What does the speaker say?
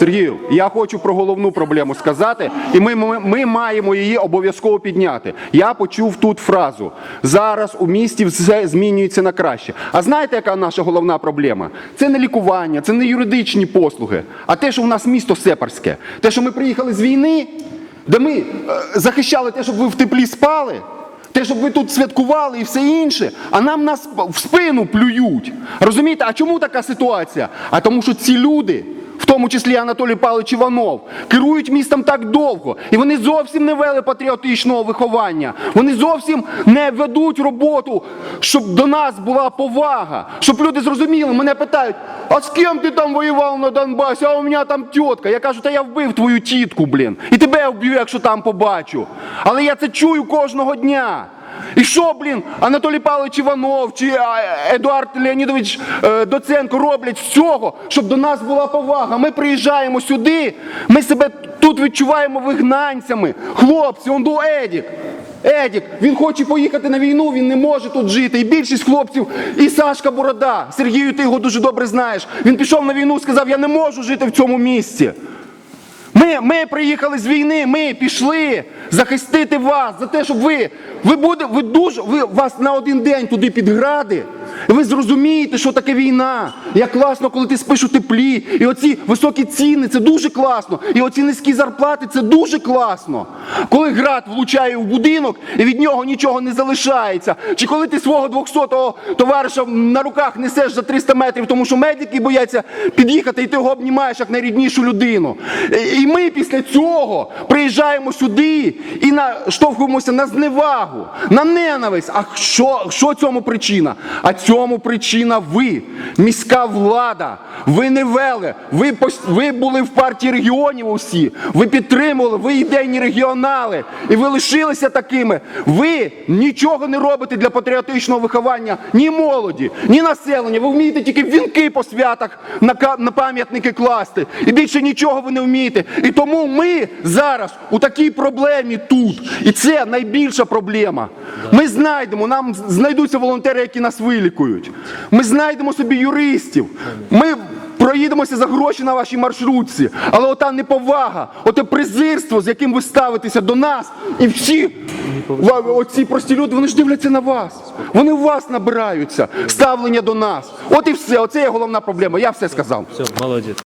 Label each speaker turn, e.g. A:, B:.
A: Сергію, я хочу про головну проблему сказати, і ми, ми, ми маємо її обов'язково підняти. Я почув тут фразу: зараз у місті все змінюється на краще. А знаєте, яка наша головна проблема? Це не лікування, це не юридичні послуги, а те, що в нас місто сепарське, те, що ми приїхали з війни, де ми е, захищали те, щоб ви в теплі спали. Те, щоб ви тут святкували і все інше, а нам нас в спину плюють. Розумієте, а чому така ситуація? А тому, що ці люди, тому числі Анатолій Павлович Іванов, керують містом так довго, і вони зовсім не вели патріотичного виховання. Вони зовсім не ведуть роботу, щоб до нас була повага, щоб люди зрозуміли. Мене питають: а з ким ти там воював на Донбасі? А у мене там тітка. Я кажу, та я вбив твою тітку, блін. І тебе вб'ю, якщо там побачу. Але я це чую кожного дня. І що, блін, Анатолій Павлович Іванов чи Едуард Леонідович е, Доценко роблять з цього, щоб до нас була повага. Ми приїжджаємо сюди, ми себе тут відчуваємо вигнанцями. Хлопці, он до Едік. Едік, він хоче поїхати на війну, він не може тут жити. І більшість хлопців, і Сашка Борода, Сергію, ти його дуже добре знаєш. Він пішов на війну, сказав, я не можу жити в цьому місці. Ми, ми приїхали з війни, ми пішли захистити вас за те, щоб ви, ви буде, ви дуже, ви вас на один день туди під гради. І ви зрозумієте, що таке війна. Як класно, коли ти спиш у теплі. І оці високі ціни це дуже класно. І оці низькі зарплати це дуже класно. Коли град влучає в будинок і від нього нічого не залишається. Чи коли ти свого 200-го товариша на руках несеш за 300 метрів, тому що медики бояться під'їхати, і ти його обнімаєш як найріднішу людину. І ми після цього приїжджаємо сюди і наштовхуємося на зневагу, на ненависть. А що, що цьому причина? А цьому причина ви, міська влада. Ви не вели. Ви, ви були в партії регіонів усі. Ви підтримували, ви ідейні регіонали. І ви лишилися такими. Ви нічого не робите для патріотичного виховання ні молоді, ні населення. Ви вмієте тільки вінки по святах на, на пам'ятники класти. І більше нічого ви не вмієте. І тому ми зараз у такій проблемі тут. І це найбільша проблема. Ми знайдемо, нам знайдуться волонтери, які нас вилікують. Ми знайдемо собі юристів. Ми проїдемося за гроші на вашій маршрутці. Але ота неповага, оте презирство, з яким ви ставитеся до нас, і всі оці прості люди, вони ж дивляться на вас. Вони в вас набираються ставлення до нас. От і все. Оце є головна проблема. Я все сказав.
B: Все, молодець.